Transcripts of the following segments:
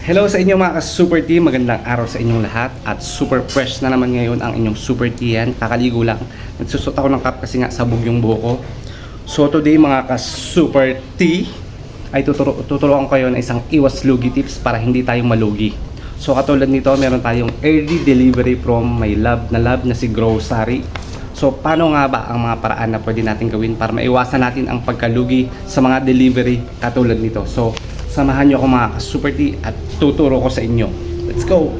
Hello sa inyo mga ka-super team, magandang araw sa inyong lahat at super fresh na naman ngayon ang inyong super tea yan. Kakaligo lang, nagsusot ako ng cup kasi nga sabog yung buho ko. So today mga ka-super tea ay tuturo, tuturuan kayo ng isang iwas lugi tips para hindi tayo malugi. So katulad nito, meron tayong early delivery from my love na love na si Grocery. So paano nga ba ang mga paraan na pwede natin gawin para maiwasan natin ang pagkalugi sa mga delivery katulad nito. So samahan nyo ako mga ka-super tea at tuturo ko sa inyo. Let's go!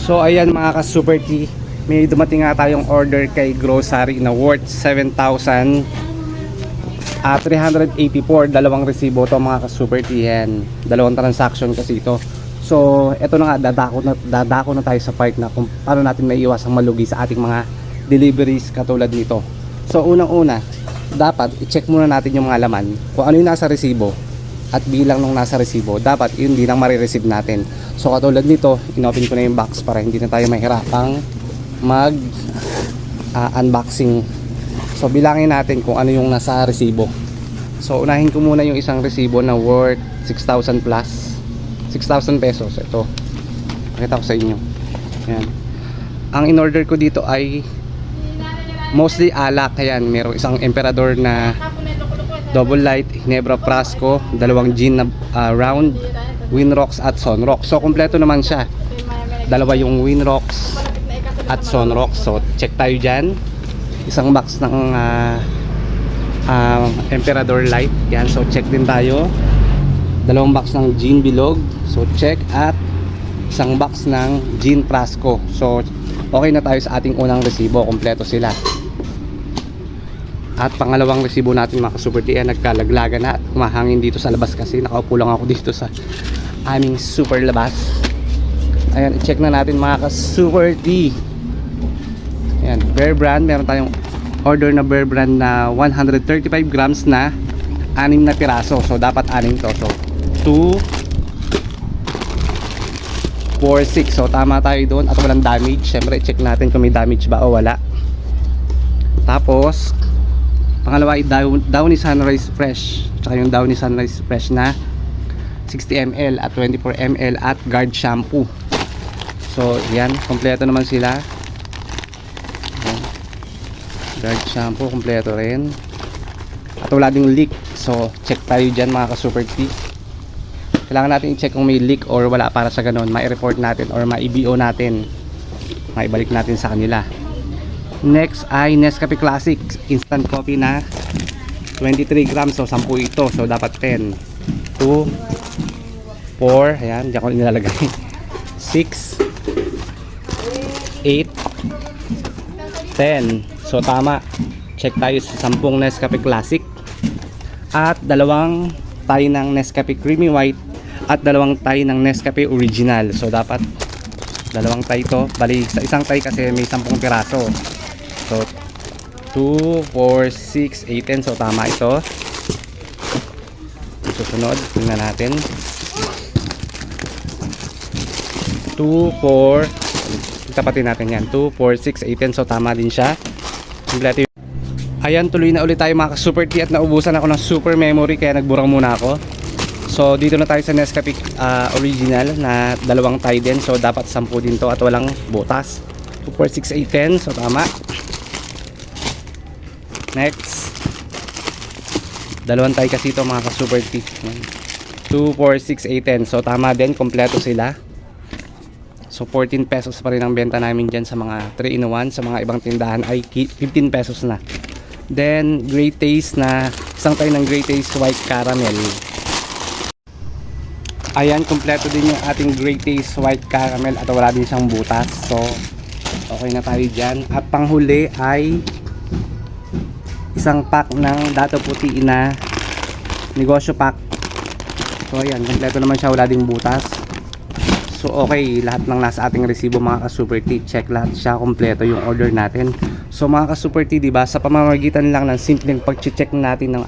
So ayan mga ka-super tea, may dumating nga tayong order kay grocery na worth 7,000 at 384 dalawang resibo to mga ka-super tea yan. Dalawang transaction kasi ito. So eto na nga dadako na dadako na tayo sa part na kung paano natin maiiwasang malugi sa ating mga deliveries katulad nito. So unang-una, dapat i-check muna natin yung mga laman kung ano yung nasa resibo. At bilang nung nasa resibo dapat yun din ang marireceive natin. So katulad nito inopen ko na yung box para hindi na tayo mahirapang mag ah, unboxing. So bilangin natin kung ano yung nasa resibo. So unahin ko muna yung isang resibo na worth 6,000 plus. 6,000 pesos ito. Pakita ko sa inyo. Yan ang in-order ko dito ay mostly alak ayan merong isang emperador na double light Ginebra Prasco dalawang gin na ah, round Winrocks at Sunrocks so kompleto naman siya. Dalawa yung Winrocks at Sunrocks so check tayo dyan. Isang box ng ah, ah, Emperador Light. Yan so check din tayo. Dalawang box ng gin bilog. So check at isang box ng gin Prasco so okay na tayo sa ating unang resibo. Kompleto sila. At pangalawang resibo natin mga ka-super tea ay nagkalaglaga na at kumahangin dito sa labas kasi nakaupo lang ako dito sa aming super labas. Ayan i-check na natin mga ka-super tea ayan Bear Brand. Meron tayong order na Bear Brand na 135 grams na anim na piraso. So dapat anim to. So 2 4, 6 so tama tayo doon at walang damage. Syempre check natin kung may damage ba o wala. Tapos pangalawa ay Dow- Downy Sunrise Fresh. Tsaka yung Downy Sunrise Fresh na 60 ml at 24 ml at guard shampoo. So yan. Kompleto naman sila. Guard shampoo kompleto rin. At wala ding leak. So check tayo dyan mga ka super tea kailangan natin i-check kung may leak or wala para sa ganun. Ma-report natin or ma-IBO natin. Maibalik natin sa kanila. Next ay Nescafe Classic. Instant coffee na 23 grams. So 10 ito. So dapat 10 2 4 ayan diyan ko nilalagay. 6 8 10 so tama. Check tayo sa 10 Nescafe Classic. At dalawang tayo ng Nescafe Creamy White at dalawang tayo ng Nescafe Original. So dapat dalawang tayo to. Bali sa isang tayo kasi may 10 piraso. So 2, 4, 6, 8, 10 so tama ito. Susunod tingnan natin. 2, 4 tapatin natin yan. 2, 4, 6, 8, 10 so tama din siya. Ayan tuloy na ulit tayo mga super tea at naubusan ako ng super memory kaya nagburang muna ako so dito na tayo sa Nescafe ah, original na dalawang tie din. So dapat 10 din to at walang butas. 2, 4, 6, 8, 10 so tama. Next. Dalawang tie kasi ito mga ka-super tea 2, 4, 6, 8, 10 so tama din. Kompleto sila. So 14 pesos pa rin ang benta namin dyan sa mga 3 in 1 Sa mga ibang tindahan ay ki- 15 pesos na. Then great taste na Isang tayo ng great taste white caramel Ayan, kompleto din yung ating great taste white caramel At wala din siyang butas. So okay na tayo dyan. At panghuli ay Isang pack ng dato puti na Negosyo pack. So ayan, kompleto naman siya Wala ding butas. So okay, lahat ng nasa ating resibo mga ka-super tea, check lahat siya kompleto yung order natin. So mga ka-super tea, 'di ba, sa pamamagitan lang ng simpleng pag-check natin ng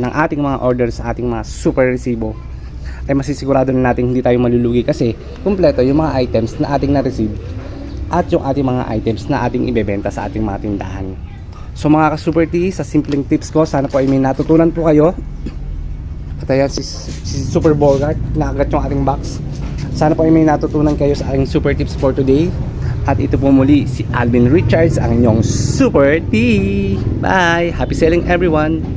ng ating mga order sa ating mga super resibo ay masisigurado na natin hindi tayo malulugi kasi kompleto yung mga items na ating na-receive at yung ating mga items na ating ibebenta sa ating mga tindahan. So mga ka-super tea, sa simpleng tips ko, sana po ay may natutunan po kayo At ayan si, si Super Bogart, nakagat yung ating box. Sana po ay may natutunan kayo sa aking super tips for today. At ito po muli si Alvin Richards, ang inyong Super T. Bye! Happy selling everyone!